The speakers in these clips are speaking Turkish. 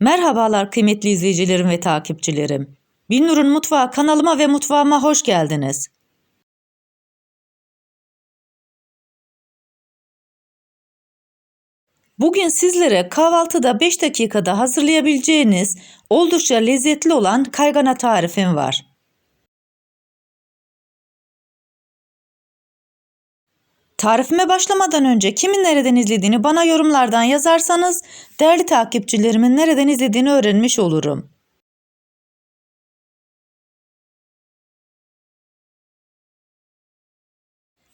Merhabalar kıymetli izleyicilerim ve takipçilerim. Binnur'un Mutfağı kanalıma ve mutfağıma hoş geldiniz. Bugün sizlere kahvaltıda 5 dakikada hazırlayabileceğiniz oldukça lezzetli olan kaygana tarifim var. Tarifime başlamadan önce kimin nereden izlediğini bana yorumlardan yazarsanız değerli takipçilerimin nereden izlediğini öğrenmiş olurum.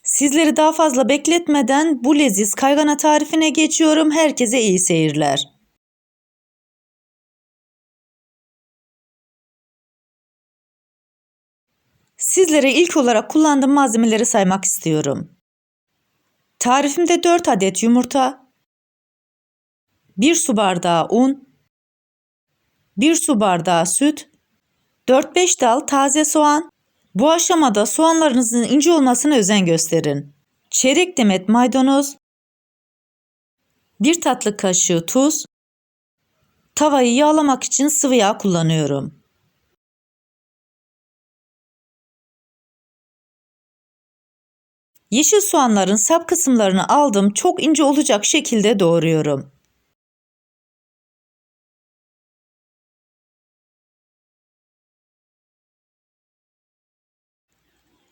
Sizleri daha fazla bekletmeden bu leziz kaygana tarifine geçiyorum. Herkese iyi seyirler. Sizlere ilk olarak kullandığım malzemeleri saymak istiyorum. Tarifimde 4 adet yumurta, 1 su bardağı un, 1 su bardağı süt, 4-5 dal taze soğan. Bu aşamada soğanlarınızın ince olmasına özen gösterin. Çeyrek demet maydanoz, 1 tatlı kaşığı tuz, tavayı yağlamak için sıvı yağ kullanıyorum. Yeşil soğanların sap kısımlarını aldım. Çok ince olacak şekilde doğruyorum.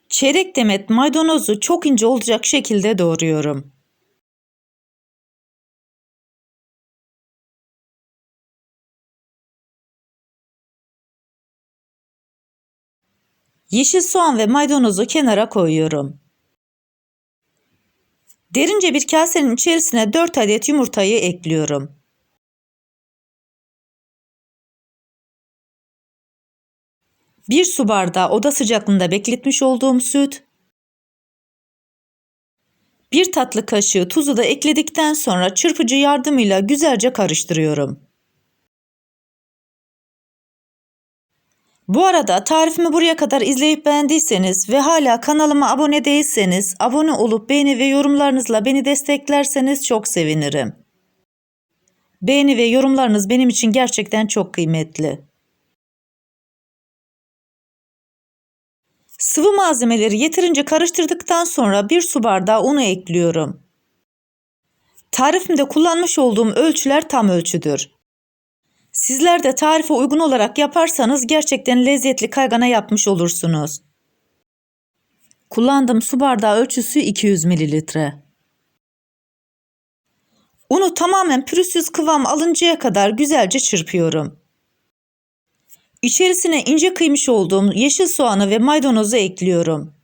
Çeyrek demet maydanozu çok ince olacak şekilde doğruyorum. Yeşil soğan ve maydanozu kenara koyuyorum. Derince bir kasenin içerisine 4 adet yumurtayı ekliyorum. Bir su bardağı oda sıcaklığında bekletmiş olduğum süt, bir tatlı kaşığı tuzu da ekledikten sonra çırpıcı yardımıyla güzelce karıştırıyorum. Bu arada tarifimi buraya kadar izleyip beğendiyseniz ve hala kanalıma abone değilseniz abone olup beğeni ve yorumlarınızla beni desteklerseniz çok sevinirim. Beğeni ve yorumlarınız benim için gerçekten çok kıymetli. Sıvı malzemeleri yeterince karıştırdıktan sonra bir su bardağı unu ekliyorum. Tarifimde kullanmış olduğum ölçüler tam ölçüdür. Sizler de tarife uygun olarak yaparsanız gerçekten lezzetli kaygana yapmış olursunuz. Kullandığım su bardağı ölçüsü 200 mililitre. Unu tamamen pürüzsüz kıvam alıncaya kadar güzelce çırpıyorum. İçerisine ince kıymış olduğum yeşil soğanı ve maydanozu ekliyorum.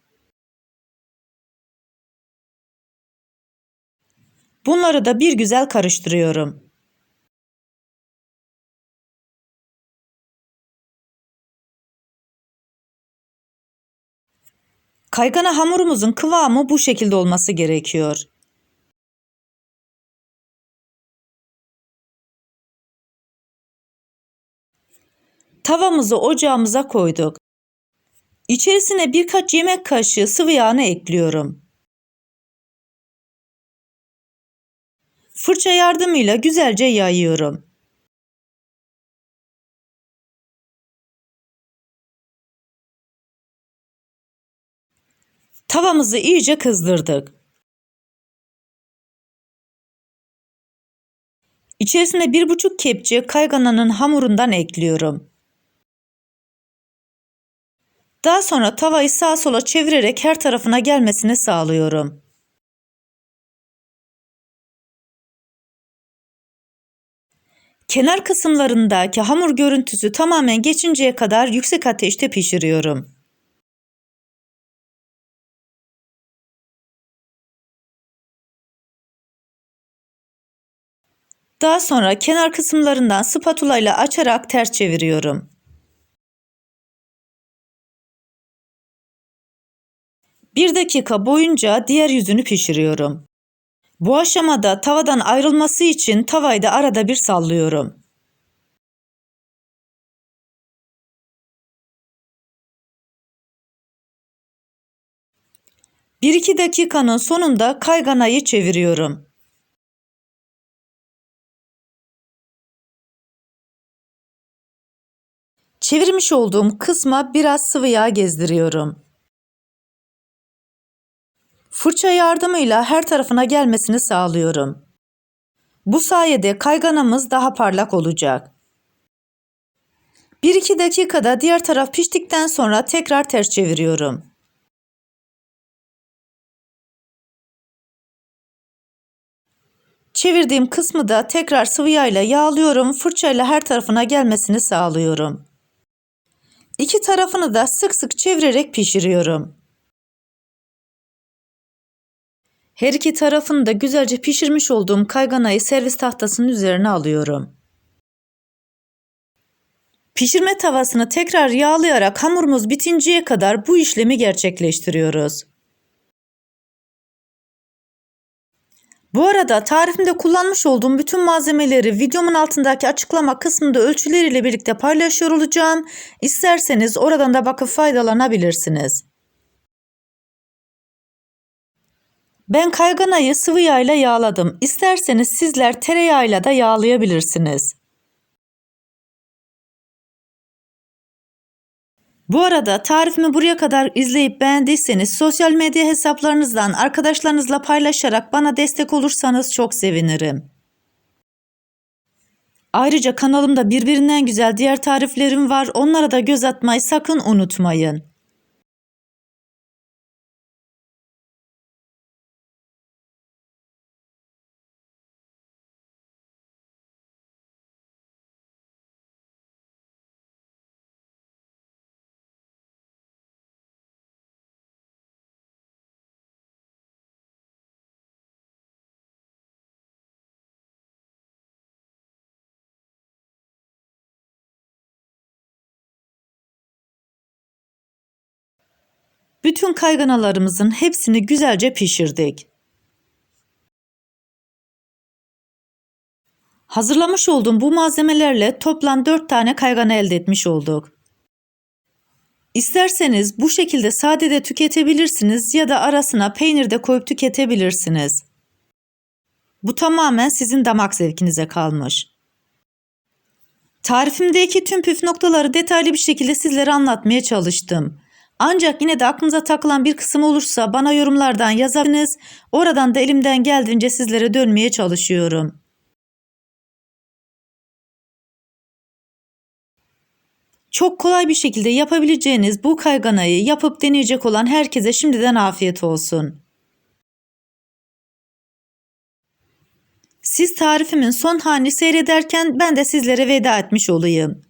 Bunları da bir güzel karıştırıyorum. Kaygana hamurumuzun kıvamı bu şekilde olması gerekiyor. Tavamızı ocağımıza koyduk. İçerisine birkaç yemek kaşığı sıvı yağını ekliyorum. Fırça yardımıyla güzelce yayıyorum. Tavamızı iyice kızdırdık. İçerisine bir buçuk kepçe kaygananın hamurundan ekliyorum. Daha sonra tavayı sağa sola çevirerek her tarafına gelmesini sağlıyorum. Kenar kısımlarındaki hamur görüntüsü tamamen geçinceye kadar yüksek ateşte pişiriyorum. Daha sonra kenar kısımlarından spatula ile açarak ters çeviriyorum. Bir dakika boyunca diğer yüzünü pişiriyorum. Bu aşamada tavadan ayrılması için tavayı da arada bir sallıyorum. Bir iki dakikanın sonunda kayganayı çeviriyorum. Çevirmiş olduğum kısma biraz sıvı yağ gezdiriyorum. Fırça yardımıyla her tarafına gelmesini sağlıyorum. Bu sayede kayganamız daha parlak olacak. 1-2 dakikada diğer taraf piştikten sonra tekrar ters çeviriyorum. Çevirdiğim kısmı da tekrar sıvı yağla yağlıyorum. Fırçayla her tarafına gelmesini sağlıyorum. İki tarafını da sık sık çevirerek pişiriyorum. Her iki tarafını da güzelce pişirmiş olduğum kayganayı servis tahtasının üzerine alıyorum. Pişirme tavasını tekrar yağlayarak hamurumuz bitinceye kadar bu işlemi gerçekleştiriyoruz. Bu arada tarifimde kullanmış olduğum bütün malzemeleri videomun altındaki açıklama kısmında ölçüleriyle birlikte paylaşıyor olacağım. İsterseniz oradan da bakıp faydalanabilirsiniz. Ben kayganayı sıvı yağla yağladım. İsterseniz sizler tereyağıyla da yağlayabilirsiniz. Bu arada tarifimi buraya kadar izleyip beğendiyseniz sosyal medya hesaplarınızdan arkadaşlarınızla paylaşarak bana destek olursanız çok sevinirim. Ayrıca kanalımda birbirinden güzel diğer tariflerim var. Onlara da göz atmayı sakın unutmayın. Bütün kayganalarımızın hepsini güzelce pişirdik. Hazırlamış olduğum bu malzemelerle toplam 4 tane kaygana elde etmiş olduk. İsterseniz bu şekilde sade de tüketebilirsiniz ya da arasına peynir de koyup tüketebilirsiniz. Bu tamamen sizin damak zevkinize kalmış. Tarifimdeki tüm püf noktaları detaylı bir şekilde sizlere anlatmaya çalıştım. Ancak yine de aklınıza takılan bir kısım olursa bana yorumlardan yazabilirsiniz. Oradan da elimden geldiğince sizlere dönmeye çalışıyorum. Çok kolay bir şekilde yapabileceğiniz bu kayganayı yapıp deneyecek olan herkese şimdiden afiyet olsun. Siz tarifimin son halini seyrederken ben de sizlere veda etmiş olayım.